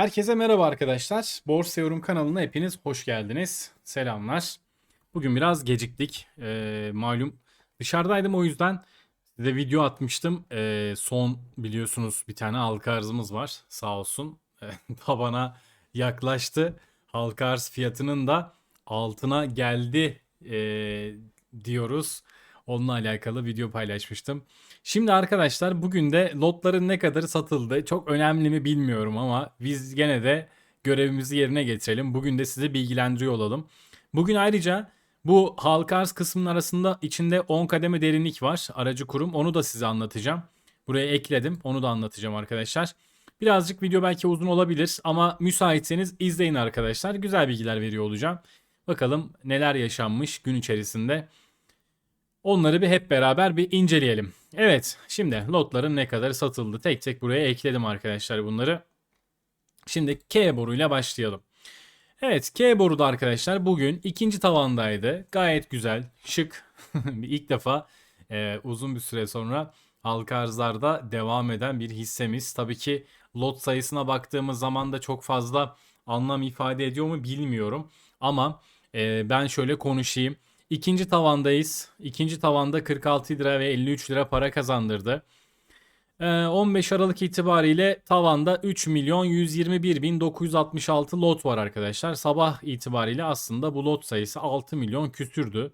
Herkese merhaba arkadaşlar. Borsa Yorum kanalına hepiniz hoş geldiniz. Selamlar. Bugün biraz geciktik. Ee, malum dışarıdaydım o yüzden size video atmıştım. Ee, son biliyorsunuz bir tane halka arzımız var. Sağ olsun. Ee, tabana yaklaştı. Halka arz fiyatının da altına geldi ee, diyoruz. Onunla alakalı video paylaşmıştım. Şimdi arkadaşlar bugün de lotların ne kadarı satıldı çok önemli mi bilmiyorum ama biz gene de görevimizi yerine getirelim. Bugün de sizi bilgilendiriyor olalım. Bugün ayrıca bu halka arz kısmının arasında içinde 10 kademe derinlik var aracı kurum onu da size anlatacağım. Buraya ekledim onu da anlatacağım arkadaşlar. Birazcık video belki uzun olabilir ama müsaitseniz izleyin arkadaşlar. Güzel bilgiler veriyor olacağım. Bakalım neler yaşanmış gün içerisinde. Onları bir hep beraber bir inceleyelim. Evet, şimdi lotların ne kadar satıldı tek tek buraya ekledim arkadaşlar bunları. Şimdi K boruyla başlayalım. Evet, K boruda arkadaşlar bugün ikinci tavandaydı. Gayet güzel, şık. İlk defa e, uzun bir süre sonra halka arzlarda devam eden bir hissemiz. Tabii ki lot sayısına baktığımız zaman da çok fazla anlam ifade ediyor mu bilmiyorum. Ama e, ben şöyle konuşayım. İkinci tavandayız. İkinci tavanda 46 lira ve 53 lira para kazandırdı. Ee, 15 Aralık itibariyle tavanda 3 milyon 121 bin 966 lot var arkadaşlar. Sabah itibariyle aslında bu lot sayısı 6 milyon küsürdü.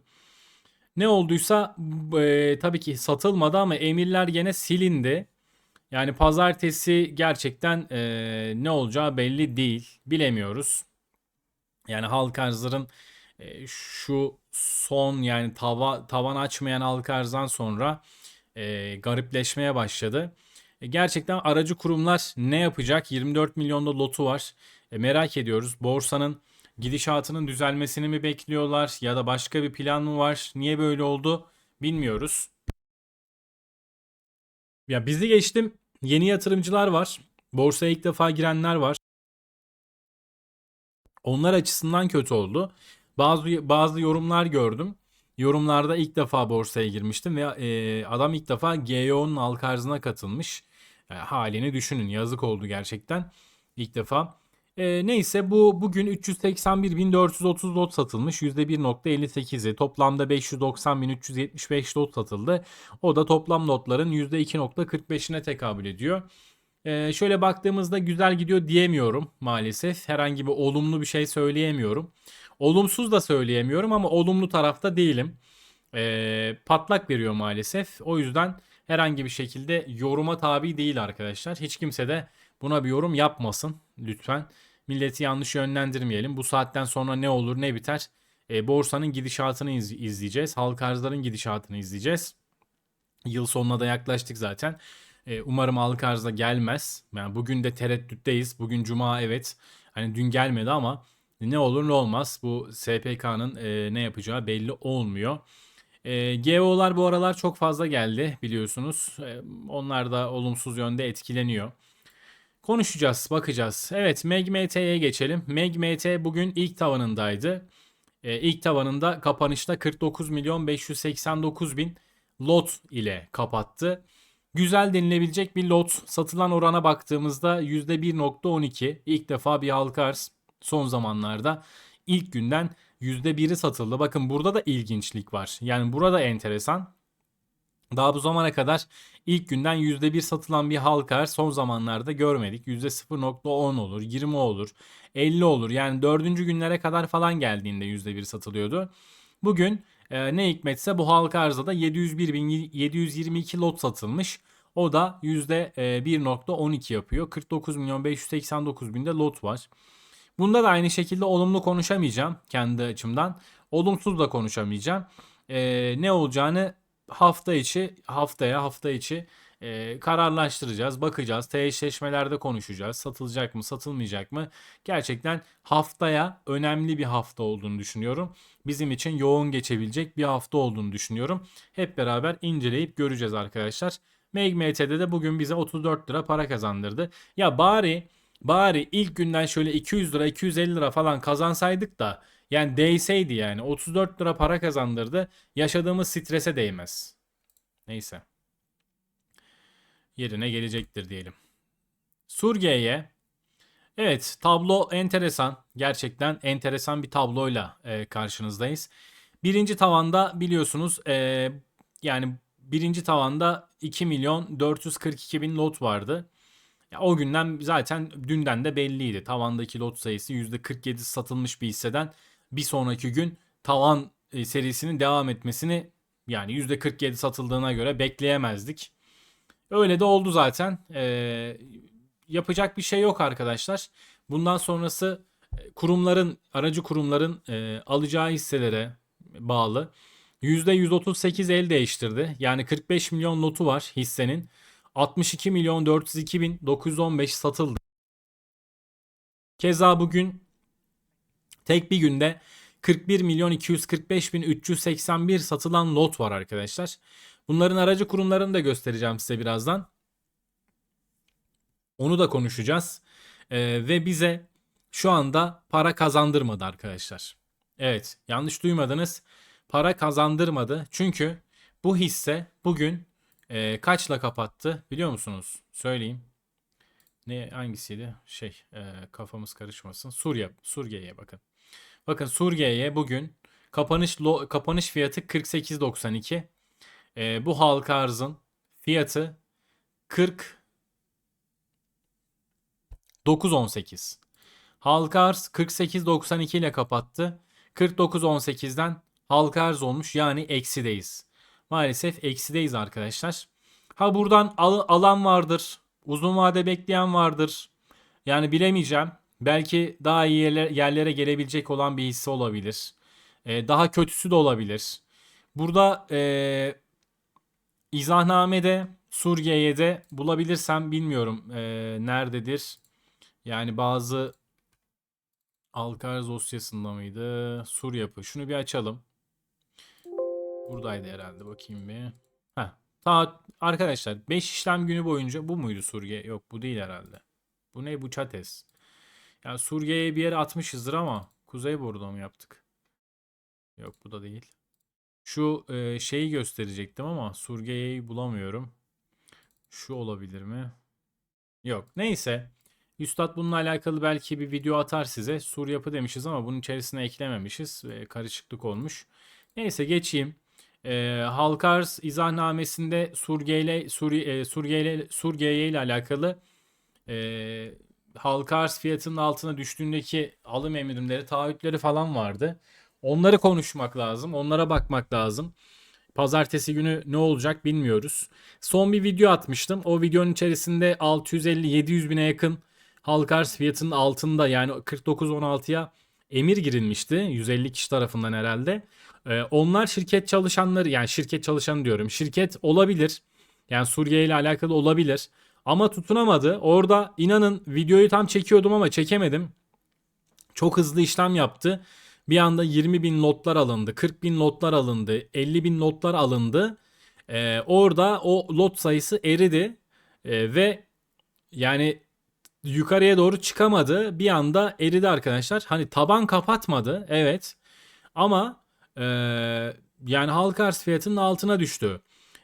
Ne olduysa e, tabii ki satılmadı ama emirler gene silindi. Yani pazartesi gerçekten e, ne olacağı belli değil. Bilemiyoruz. Yani halk arzların e, şu son yani tava, tavan açmayan halka arzdan sonra e, garipleşmeye başladı. E, gerçekten aracı kurumlar ne yapacak? 24 milyonda lotu var. E, merak ediyoruz. Borsanın gidişatının düzelmesini mi bekliyorlar ya da başka bir plan mı var? Niye böyle oldu? Bilmiyoruz. Ya bizi geçtim. Yeni yatırımcılar var. Borsaya ilk defa girenler var. Onlar açısından kötü oldu. Bazı bazı yorumlar gördüm. Yorumlarda ilk defa borsaya girmiştim ve e, adam ilk defa GEO'nun halka arzına katılmış. Yani halini düşünün yazık oldu gerçekten. İlk defa. E, neyse bu bugün 381.430 lot satılmış. %1.58'i toplamda 590.375 lot satıldı. O da toplam lotların %2.45'ine tekabül ediyor. Ee, şöyle baktığımızda güzel gidiyor diyemiyorum maalesef. Herhangi bir olumlu bir şey söyleyemiyorum. Olumsuz da söyleyemiyorum ama olumlu tarafta değilim. Ee, patlak veriyor maalesef. O yüzden herhangi bir şekilde yoruma tabi değil arkadaşlar. Hiç kimse de buna bir yorum yapmasın lütfen. Milleti yanlış yönlendirmeyelim. Bu saatten sonra ne olur ne biter. Ee, borsanın gidişatını iz- izleyeceğiz. Halka arzların gidişatını izleyeceğiz. Yıl sonuna da yaklaştık zaten. Ee, umarım halka arzda gelmez. Yani bugün de tereddütteyiz. Bugün cuma evet. Hani dün gelmedi ama ne olur ne olmaz. Bu SPK'nın e, ne yapacağı belli olmuyor. E, GEO'lar bu aralar çok fazla geldi biliyorsunuz. E, onlar da olumsuz yönde etkileniyor. Konuşacağız, bakacağız. Evet, MEG-MT'ye geçelim. MEG-MT bugün ilk tavanındaydı. E, ilk tavanında kapanışta 49 milyon 589 bin lot ile kapattı. Güzel denilebilecek bir lot. Satılan orana baktığımızda %1.12. İlk defa bir halka arz son zamanlarda ilk günden %1'i satıldı. Bakın burada da ilginçlik var. Yani burada enteresan. Daha bu zamana kadar ilk günden %1 satılan bir halka son zamanlarda görmedik. %0.10 olur, 20 olur, 50 olur. Yani dördüncü günlere kadar falan geldiğinde %1 satılıyordu. Bugün e, ne hikmetse bu halka arzda da 701.722 lot satılmış. O da %1.12 yapıyor. 49 milyon 589 binde lot var. Bunda da aynı şekilde olumlu konuşamayacağım kendi açımdan. Olumsuz da konuşamayacağım. E, ne olacağını hafta içi haftaya hafta içi e, kararlaştıracağız. Bakacağız. Eşleşmelerde konuşacağız. Satılacak mı satılmayacak mı? Gerçekten haftaya önemli bir hafta olduğunu düşünüyorum. Bizim için yoğun geçebilecek bir hafta olduğunu düşünüyorum. Hep beraber inceleyip göreceğiz arkadaşlar. MegMT'de de bugün bize 34 lira para kazandırdı. Ya bari bari ilk günden şöyle 200 lira 250 lira falan kazansaydık da yani değseydi yani 34 lira para kazandırdı. Yaşadığımız strese değmez. Neyse. Yerine gelecektir diyelim. Surge'ye Evet tablo enteresan. Gerçekten enteresan bir tabloyla e, karşınızdayız. Birinci tavanda biliyorsunuz e, yani birinci tavanda 2 milyon 442 bin lot vardı. O günden zaten dünden de belliydi. Tavandaki lot sayısı %47 satılmış bir hisseden bir sonraki gün tavan e, serisinin devam etmesini yani %47 satıldığına göre bekleyemezdik. Öyle de oldu zaten. Ee, yapacak bir şey yok arkadaşlar. Bundan sonrası e, kurumların, aracı kurumların e, alacağı hisselere bağlı. %138 el değiştirdi. Yani 45 milyon notu var hissenin. 62 milyon 402 bin 915 satıldı. Keza bugün tek bir günde 41 milyon 245 bin 381 satılan lot var arkadaşlar. Bunların aracı kurumlarını da göstereceğim size birazdan. Onu da konuşacağız. Ee, ve bize şu anda para kazandırmadı arkadaşlar. Evet yanlış duymadınız. Para kazandırmadı. Çünkü bu hisse bugün e, kaçla kapattı biliyor musunuz? Söyleyeyim. Ne hangisiydi? Şey e, kafamız karışmasın. Suriye, Suriye'ye bakın. Bakın Suriye'ye bugün kapanış lo, kapanış fiyatı 48.92. E, bu halka arzın fiyatı 40 9.18. Halka arz 48.92 ile kapattı. 49.18'den halka arz olmuş yani eksideyiz. Maalesef eksideyiz arkadaşlar. Ha buradan al- alan vardır. Uzun vade bekleyen vardır. Yani bilemeyeceğim. Belki daha iyi yerler- yerlere gelebilecek olan bir hisse olabilir. Ee, daha kötüsü de olabilir. Burada ee, izahnamede Suriye'ye de bulabilirsem bilmiyorum ee, nerededir. Yani bazı Alkarz dosyasında mıydı? Sur yapı. Şunu bir açalım. Buradaydı herhalde. Bakayım bir. Heh. Ta arkadaşlar 5 işlem günü boyunca bu muydu Surge? Yok bu değil herhalde. Bu ne bu Çates? Yani Surge'ye bir yere atmışızdır ama Kuzey Bordo mu yaptık? Yok bu da değil. Şu e, şeyi gösterecektim ama Surge'yi bulamıyorum. Şu olabilir mi? Yok. Neyse. Üstad bununla alakalı belki bir video atar size. Sur yapı demişiz ama bunun içerisine eklememişiz. E, karışıklık olmuş. Neyse geçeyim. E, Halkars izahnamesinde Surge ile Suriye, e, Surge ile Surge ile alakalı e, Halkars fiyatının altına düştüğündeki alım emrimleri, taahhütleri falan vardı. Onları konuşmak lazım. Onlara bakmak lazım. Pazartesi günü ne olacak bilmiyoruz. Son bir video atmıştım. O videonun içerisinde 650-700 bine yakın halka arz fiyatının altında yani 49.16'ya emir girilmişti. 150 kişi tarafından herhalde. Ee, onlar şirket çalışanları yani şirket çalışanı diyorum. Şirket olabilir. Yani Suriye ile alakalı olabilir. Ama tutunamadı. Orada inanın videoyu tam çekiyordum ama çekemedim. Çok hızlı işlem yaptı. Bir anda 20 bin notlar alındı. 40 bin notlar alındı. 50 bin notlar alındı. Ee, orada o lot sayısı eridi. Ee, ve yani yukarıya doğru çıkamadı. Bir anda eridi arkadaşlar. Hani taban kapatmadı. Evet. Ama e, yani halka arz fiyatının altına düştü.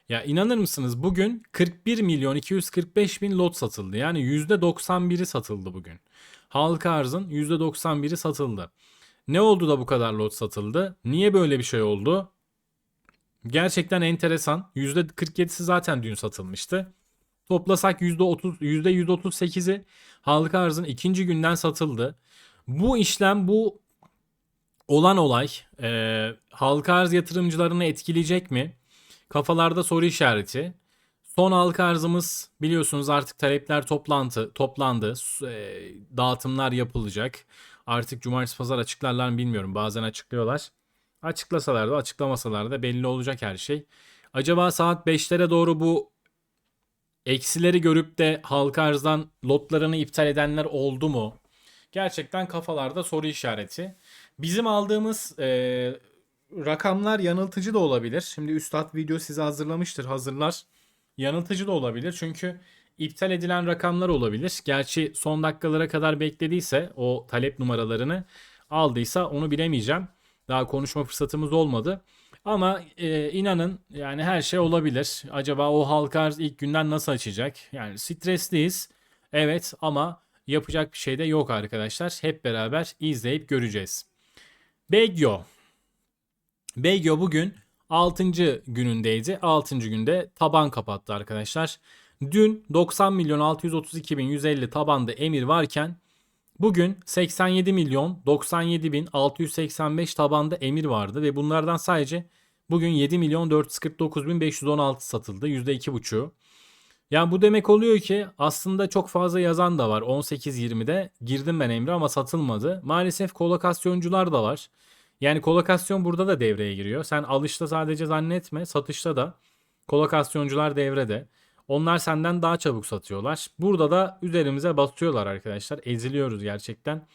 Ya inanır mısınız bugün 41 milyon 245 bin lot satıldı. Yani %91'i satıldı bugün. Halka arzın %91'i satıldı. Ne oldu da bu kadar lot satıldı? Niye böyle bir şey oldu? Gerçekten enteresan. %47'si zaten dün satılmıştı. Toplasak %30, %138'i halka arzın ikinci günden satıldı. Bu işlem bu olan olay e, halka arz yatırımcılarını etkileyecek mi? Kafalarda soru işareti. Son halka arzımız biliyorsunuz artık talepler toplantı toplandı. E, dağıtımlar yapılacak. Artık cumartesi pazar açıklarlar mı bilmiyorum. Bazen açıklıyorlar. Açıklasalar da açıklamasalar da belli olacak her şey. Acaba saat 5'lere doğru bu eksileri görüp de halka arzdan lotlarını iptal edenler oldu mu? Gerçekten kafalarda soru işareti. Bizim aldığımız e, rakamlar yanıltıcı da olabilir. Şimdi Üstad video size hazırlamıştır. Hazırlar. Yanıltıcı da olabilir. Çünkü iptal edilen rakamlar olabilir. Gerçi son dakikalara kadar beklediyse o talep numaralarını aldıysa onu bilemeyeceğim. Daha konuşma fırsatımız olmadı. Ama e, inanın yani her şey olabilir. Acaba o halka ilk günden nasıl açacak? Yani stresliyiz. Evet ama Yapacak bir şey de yok arkadaşlar. Hep beraber izleyip göreceğiz. Begyo. Begyo bugün 6. günündeydi. 6. günde taban kapattı arkadaşlar. Dün 90 milyon 632 bin 150 tabanda emir varken bugün 87 milyon 97 bin 685 tabanda emir vardı ve bunlardan sadece bugün 7 milyon 449 bin 516 satıldı. %2,5'u. Yani bu demek oluyor ki aslında çok fazla yazan da var. 18-20'de girdim ben Emre ama satılmadı. Maalesef kolokasyoncular da var. Yani kolokasyon burada da devreye giriyor. Sen alışta sadece zannetme, satışta da kolokasyoncular devrede. Onlar senden daha çabuk satıyorlar. Burada da üzerimize basıyorlar arkadaşlar. Eziliyoruz gerçekten.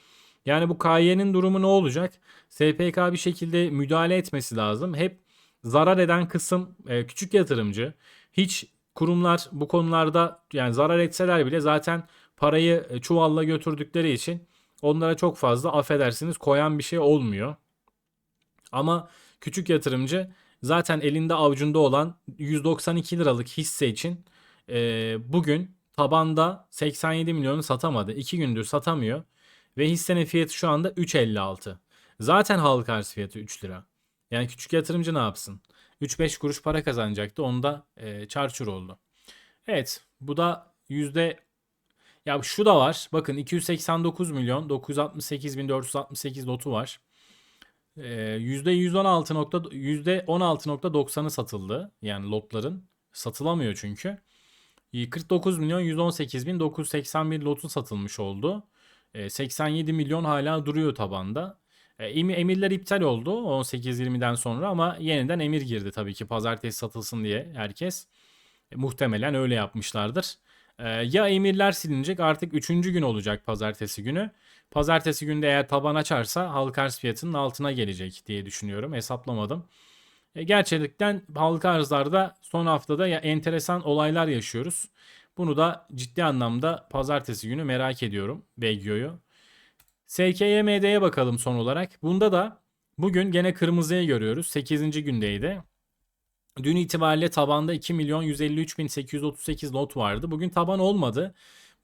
Yani bu KY'nin durumu ne olacak? SPK bir şekilde müdahale etmesi lazım. Hep zarar eden kısım e, küçük yatırımcı. Hiç kurumlar bu konularda yani zarar etseler bile zaten parayı e, çuvalla götürdükleri için onlara çok fazla affedersiniz koyan bir şey olmuyor. Ama küçük yatırımcı zaten elinde avucunda olan 192 liralık hisse için e, bugün tabanda 87 milyonu satamadı. 2 gündür satamıyor. Ve hissenin fiyatı şu anda 3.56. Zaten halka arz fiyatı 3 lira. Yani küçük yatırımcı ne yapsın? 3-5 kuruş para kazanacaktı. Onda e, çarçur oldu. Evet bu da yüzde ya şu da var. Bakın 289 milyon 968 bin 468 lotu var. Ee, yüzde 116 nokta yüzde 16.90'ı satıldı. Yani lotların satılamıyor çünkü. 49 milyon 118 bin 981 lotu satılmış oldu. Ee, 87 milyon hala duruyor tabanda. Ee, emirler iptal oldu 18-20'den sonra ama yeniden emir girdi tabii ki pazartesi satılsın diye herkes. E, muhtemelen öyle yapmışlardır. E, ya emirler silinecek artık 3. gün olacak pazartesi günü. Pazartesi günde eğer taban açarsa halka arz fiyatının altına gelecek diye düşünüyorum. Hesaplamadım. E, gerçekten halka arzlarda son haftada ya enteresan olaylar yaşıyoruz. Bunu da ciddi anlamda pazartesi günü merak ediyorum Begyo'yu. SKYMD'ye bakalım son olarak. Bunda da bugün gene kırmızıya görüyoruz. 8. gündeydi. Dün itibariyle tabanda 2 milyon 153 bin 838 lot vardı. Bugün taban olmadı.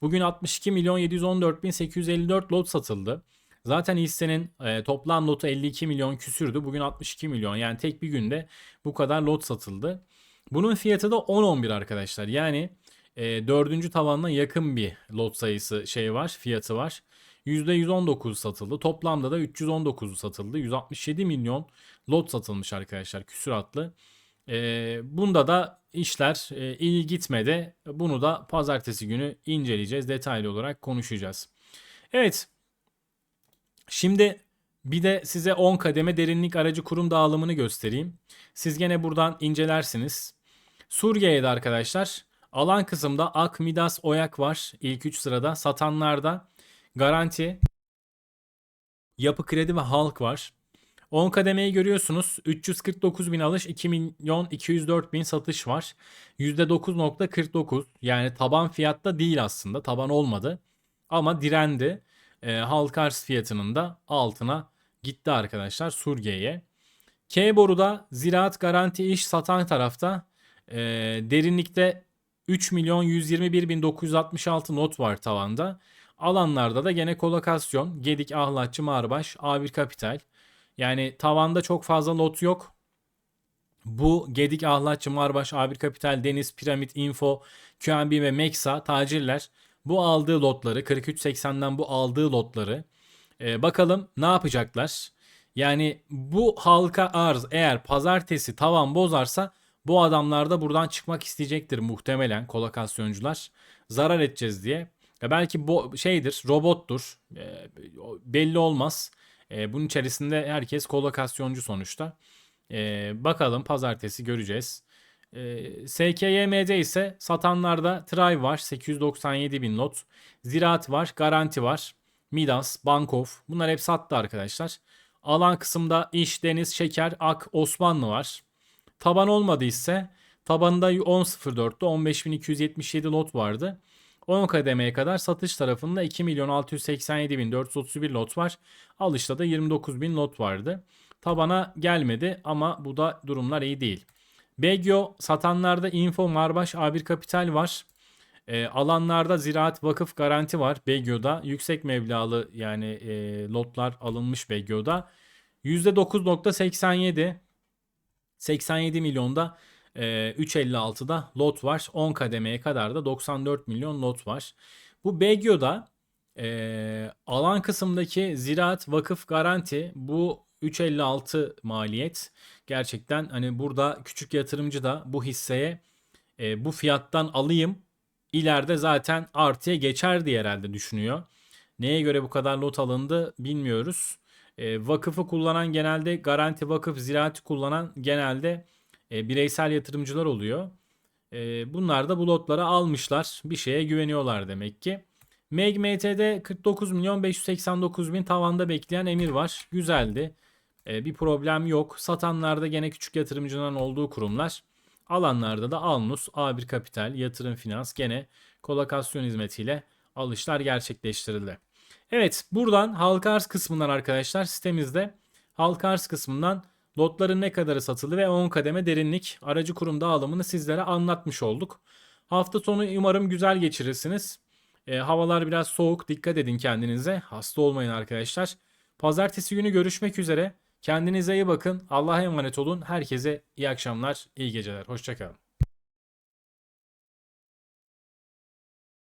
Bugün 62 milyon 714 bin 854 lot satıldı. Zaten hissenin e, toplam lotu 52 milyon küsürdü. Bugün 62 milyon. Yani tek bir günde bu kadar lot satıldı. Bunun fiyatı da 10-11 arkadaşlar. Yani e, dördüncü tavanına yakın bir lot sayısı şey var, fiyatı var. %119 satıldı. Toplamda da 319 satıldı. 167 milyon lot satılmış arkadaşlar küsuratlı. E, bunda da işler e, iyi gitmedi. Bunu da pazartesi günü inceleyeceğiz. Detaylı olarak konuşacağız. Evet. Şimdi bir de size 10 kademe derinlik aracı kurum dağılımını göstereyim. Siz gene buradan incelersiniz. Suriye'de arkadaşlar alan kısımda Ak, Midas, Oyak var. İlk 3 sırada. Satanlarda Garanti, Yapı Kredi ve Halk var. 10 kademeyi görüyorsunuz. 349 bin alış, 2 milyon 204 bin satış var. %9.49 yani taban fiyatta değil aslında. Taban olmadı. Ama direndi. E, halka arz fiyatının da altına gitti arkadaşlar Surge'ye. K boruda ziraat garanti iş satan tarafta e, derinlikte 3 milyon 121 bin 966 not var tavanda. Alanlarda da gene kolokasyon, Gedik, Ahlatçı, Marbaş, A1 Kapital. Yani tavanda çok fazla lot yok. Bu Gedik, Ahlatçı, Marbaş, A1 Kapital, Deniz, Piramit, Info, QNB ve Meksa tacirler bu aldığı lotları 43.80'den bu aldığı lotları e, bakalım ne yapacaklar? Yani bu halka arz eğer pazartesi tavan bozarsa bu adamlar da buradan çıkmak isteyecektir muhtemelen kolokasyoncular. Zarar edeceğiz diye. Ya belki bu şeydir, robottur. E, belli olmaz. E, bunun içerisinde herkes kolokasyoncu sonuçta. E, bakalım pazartesi göreceğiz. E, SKYM'de ise satanlarda Tray var 897 bin not. Ziraat var, Garanti var. Midas, Bankof bunlar hep sattı arkadaşlar. Alan kısımda İş, Deniz, Şeker, Ak, Osmanlı var. Taban olmadı ise tabanında 10.04'te 15.277 lot vardı. 10 kademeye kadar satış tarafında 2 milyon 687 bin 431 lot var. Alışta da 29 bin lot vardı. Tabana gelmedi ama bu da durumlar iyi değil. Begyo satanlarda Info, Marbaş, A1 Kapital var. E, alanlarda ziraat vakıf garanti var Begyo'da. Yüksek meblağlı yani e, lotlar alınmış Begyo'da. %9.87 87 milyonda 3.56'da lot var. 10 kademeye kadar da 94 milyon lot var. Bu Begyo'da e, alan kısımdaki ziraat vakıf garanti bu 3.56 maliyet. Gerçekten hani burada küçük yatırımcı da bu hisseye e, bu fiyattan alayım ileride zaten artıya geçer diye herhalde düşünüyor. Neye göre bu kadar lot alındı bilmiyoruz. E, vakıfı kullanan genelde garanti vakıf ziraati kullanan genelde e, bireysel yatırımcılar oluyor. E, bunlar da bu lotları almışlar. Bir şeye güveniyorlar demek ki. Meg MT'de 49 milyon 589 bin tavanda bekleyen emir var. Güzeldi. E, bir problem yok. Satanlarda gene küçük yatırımcıların olduğu kurumlar. Alanlarda da Alnus, A1 Kapital, Yatırım Finans gene kolokasyon hizmetiyle alışlar gerçekleştirildi. Evet buradan halka arz kısmından arkadaşlar sitemizde halka arz kısmından lotların ne kadarı satıldı ve 10 kademe derinlik aracı kurum dağılımını sizlere anlatmış olduk. Hafta sonu umarım güzel geçirirsiniz. E, havalar biraz soğuk dikkat edin kendinize hasta olmayın arkadaşlar. Pazartesi günü görüşmek üzere. Kendinize iyi bakın. Allah'a emanet olun. Herkese iyi akşamlar, iyi geceler. Hoşçakalın.